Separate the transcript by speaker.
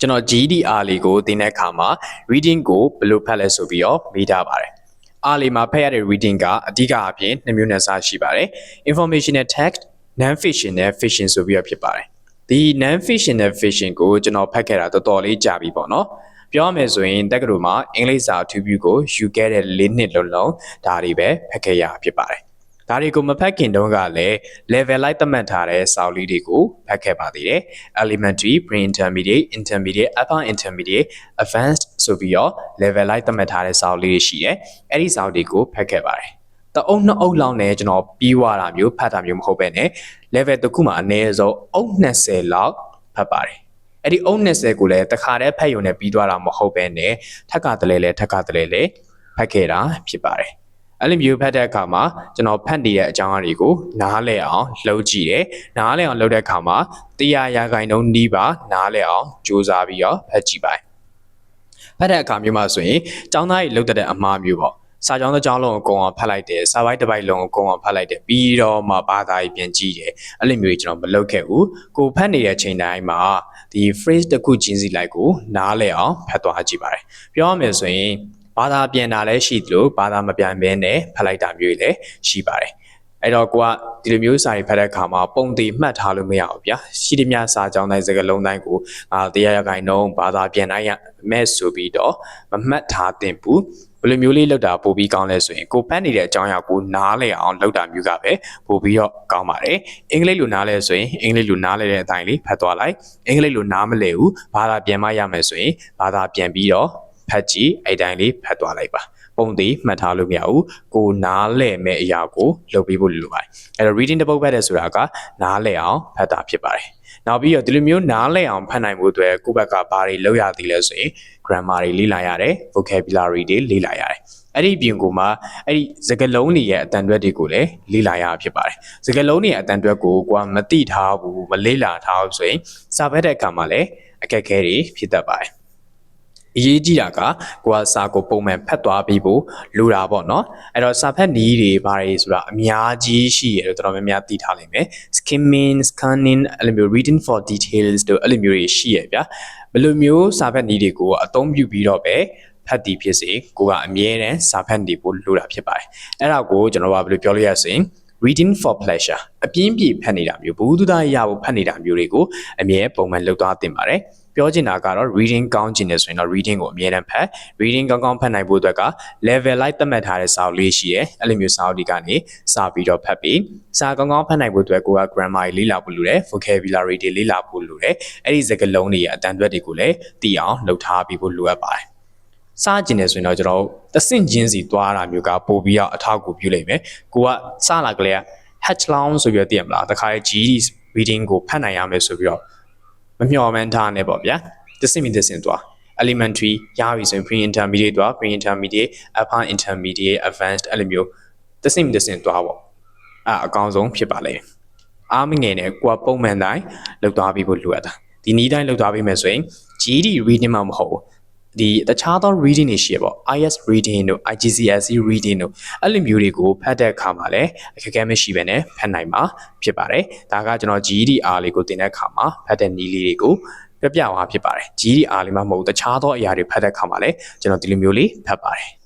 Speaker 1: ကျွန်တော် GDR လေးကိုသင်တဲ့အခါမှာ reading ကိုဘယ်လိုဖတ်လဲဆိုပြီးတော့မေးထားပါတယ်အားလေးမှာဖတ်ရတဲ့ reading ကအဓိကအပြင်နှစ်မျိုးနဲ့စားရှိပါတယ် informational text non fiction နဲ့ fiction ဆိုပြီးတော့ဖြစ်ပါတယ်ဒီ non fiction နဲ့ fiction ကိုကျွန်တော်ဖတ်ခဲ့တာတော်တော်လေးကြာပြီပေါ့နော်ပြောရမယ်ဆိုရင်တက္ကသိုလ်မှာအင်္ဂလိပ်စာအထူးပြုကိုယူခဲ့တဲ့၄နှစ်လုံးလုံးဒါတွေပဲဖတ်ခဲ့ရဖြစ်ပါတယ် ဒါတွေကိုမဖတ်ခင်တုန်းကလည်း level လိုက်သတ်မှတ်ထားတဲ့စာအုပ်လေးတွေကိုဖတ်ခဲ့ပါသေးတယ် elementary pre intermediate intermediate upper intermediate advanced ဆိုပြီးတော့ level လိုက်သတ်မှတ်ထားတဲ့စာအုပ်လေးတွေရှိတယ်အဲ့ဒီစာအုပ်တွေကိုဖတ်ခဲ့ပါတယ်တအုပ်နှစ်အုပ်လောက်နဲ့ကျွန်တော်ပြီးွားတာမျိုးဖတ်တာမျိုးမဟုတ်ပဲね level တစ်ခုမှာအနည်းဆုံးအုပ်20လောက်ဖတ်ပါတယ်အဲ့ဒီအုပ်20ကိုလည်းတခါတည်းဖတ်ရုံနဲ့ပြီးသွားတာမဟုတ်ပဲねထက်ကတလဲလဲထက်ကတလဲလဲဖတ်ခဲ့တာဖြစ်ပါတယ် အဲ့လိုမျိုးဖတ်တဲ့အခါမှာကျွန်တော်ဖတ်နေတဲ့အကြောင်းအရာတွေကိုနားလည်အောင်လှုပ်ကြည့်တယ်နားလည်အောင်လုပ်တဲ့အခါမှာတရားရာဂိုင်နှုန်းနီးပါနားလည်အောင်စူးစမ်းပြီးတော့ဖတ်ကြည့်ပါတယ်ဖတ်တဲ့အခါမျိုးမှာဆိုရင်ကျောင်းသားကြီးလှုပ်တဲ့အမှားမျိုးပေါ့စာကြောင်းတစ်ကြောင်းလုံးကိုကုံအောင်ဖတ်လိုက်တယ်စာပိုင်းတစ်ပိုက်လုံးကိုကုံအောင်ဖတ်လိုက်တယ်ပြီးတော့မှဘာသာကြီးပြန်ကြည့်တယ်အဲ့လိုမျိုးကြီးကျွန်တော်မလုပ်ခဲ့ဘူးကိုဖတ်နေတဲ့ချိန်တိုင်းမှာဒီ phrase တစ်ခုချင်းစီလိုက်ကိုနားလည်အောင်ဖတ်သွားကြည့်ပါတယ်ပြောရမယ်ဆိုရင် ဘာသာပြန်တာလည်းရှိသလိုဘာသာမပြန်ဘဲနဲ့ဖတ်လိုက်တာမျိုးလည်းရှိပါတယ်အဲ့တော့ကိုကဒီလိုမျိုးစာတွေဖတ်တဲ့အခါမှာပုံသေးမှတ်ထားလို့မရဘူးဗျာရှိသမျှစာကြောင်းတိုင်းစကားလုံးတိုင်းကိုအာတရားရဂိုင်နှုံးဘာသာပြန်တိုင်းရမဲ့ဆိုပြီးတော့မမှတ်ထားသင့်ဘူးဘယ်လိုမျိုးလေးလောက်တာပို့ပြီးကောင်းလဲဆိုရင်ကိုဖတ်နေတဲ့အကြောင်းအရာကိုနားလည်အောင်လောက်တာမျိုးကပဲပို့ပြီးတော့ကောင်းပါတယ်အင်္ဂလိပ်လိုနားလဲဆိုရင်အင်္ဂလိပ်လိုနားလဲတဲ့အတိုင်းလေးဖတ်သွားလိုက်အင်္ဂလိပ်လိုနားမလဲဘူးဘာသာပြန်မရမယ်ဆိုရင်ဘာသာပြန်ပြီးတော့ ဖတ်ကြည့်အဲ့တိုင်းလေးဖတ်သွားလိုက်ပါပုံသေးမှတ်ထားလို့မရဘူးကိုနားလဲမဲ့အရာကိုလုပ်ပြီးဖို့လိုပါတယ်အဲ့တော့ reading တစ်ပုဒ်ဖတ်တယ်ဆိုတာကနားလဲအောင်ဖတ်တာဖြစ်ပါတယ်နောက်ပြီးတော့ဒီလိုမျိုးနားလဲအောင်ဖတ်နိုင်ဖို့အတွက်ကိုယ့်ဘက်ကဘာတွေလုပ်ရသေးလဲဆိုရင် grammar တွေလေ့လာရတယ် vocabulary တွေလေ့လာရတယ်အဲ့ဒီပြင်ကိုမှအဲ့ဒီစကားလုံးတွေရဲ့အတန်တွက်တွေကိုလည်းလေ့လာရဖြစ်ပါတယ်စကားလုံးတွေရဲ့အတန်တွက်ကိုကိုကမသိထားဘူးမလေ့လာထားဘူးဆိုရင်စာဖတ်တဲ့အခါမှာလည်းအခက်အခဲတွေဖြစ်တတ်ပါတယ် အရေးကြီးတာကကိုကစာကိုပုံမှန်ဖတ်သွားပြီးဖို့လိုတာပေါ့နော်အဲ့တော့စာဖတ်နည်းတွေဘာတွေဆိုတာအများကြီးရှိရလို့တော်တော်များများသိထားလိမ့်မယ် skimming scanning အဲ့လိုမျိုး reading for details တို့အဲ့လိုမျိုးတွေရှိရဗျာဘယ်လိုမျိုးစာဖတ်နည်းတွေကိုအသုံးပြုပြီးတော့ပဲဖတ်တည်ဖြစ်စေကိုကအမြဲတမ်းစာဖတ်နေဖို့လိုတာဖြစ်ပါတယ်အဲ့ဒါကိုကျွန်တော်ကဘယ်လိုပြောလို့ရစင် reading for pleasure အပြင်းပြေဖတ်နေတာမျိုးဘူးသူသားရဖို့ဖတ်နေတာမျိုးတွေကိုအမြဲပုံမှန်လုပ်သွားတင်ပါတယ်ပြောချင်တာကတော့ reading ကောင်းချင်တယ်ဆိုရင်တော့ reading ကိုအမြဲတမ်းဖတ် reading ကောင်းကောင်းဖတ်နိုင်ဖို့အတွက်က level လိုက်သတ်မှတ်ထားတဲ့စာအုပ်လေးရှိရဲအဲ့လိုမျိုးစာအုပ်တွေကနေစာပြီးတော့ဖတ်ပြီးစာကောင်းကောင်းဖတ်နိုင်ဖို့အတွက်ကိုက grammar တွေလေ့လာဖို့လိုတယ် vocabulary တွေလေ့လာဖို့လိုတယ်အဲ့ဒီစကားလုံးတွေရဲ့အတန်တွက်တွေကိုလည်းသိအောင်လုပ်ထားပြီးဖို့လိုအပ်ပါတယ် စားကျင်တယ်ဆိုရင်တော့ကျွန်တော်တဆင့်ချင်းစီသွားတာမျိုးကပို့ပြီးတော့အထောက်အကူပြုလိမ့်မယ်ကိုကစလာကလေးက hatch long ဆိုပြီးတော့သိရမလားတခါလေ GD reading ကိုဖတ်နိုင်ရမယ်ဆိုပြီးတော့မမျှော်မှန်းထားနဲ့ပေါ့ဗျာတဆင့်မြင့်တဆင့်သွား elementary ရပြီဆိုရင် pre intermediate သွား pre intermediate upper intermediate advanced အဲ့လိုမျိုးတဆင့်မြင့်တဆင့်သွားပေါ့အဲ့အကောင်းဆုံးဖြစ်ပါလေအားမငယ်နဲ့ကိုကပုံမှန်တိုင်းလောက်သွားပြီးဖို့လိုအပ်တာဒီနည်းတိုင်းလောက်သွားပြီးမယ်ဆိုရင် GD reading မှမဟုတ်ဘူး ဒီတခြားသော reading တွေရှိရပေါ့ IS reading တို့ IGCSE reading တို့အဲ့လိုမျိုးတွေကိုဖတ်တဲ့အခါမှာလည်းအခက်အခဲမရှိဘဲနဲ့ဖတ်နိုင်မှာဖြစ်ပါတယ်ဒါကကျွန်တော် GDR လေးကိုသင်တဲ့အခါမှာဖတ်တဲ့နည်းလေးတွေကိုပြပြသွားဖြစ်ပါတယ် GDR လေးမှမဟုတ်တခြားသောအရာတွေဖတ်တဲ့အခါမှာလည်းကျွန်တော်ဒီလိုမျိုးလေးဖတ်ပါတယ်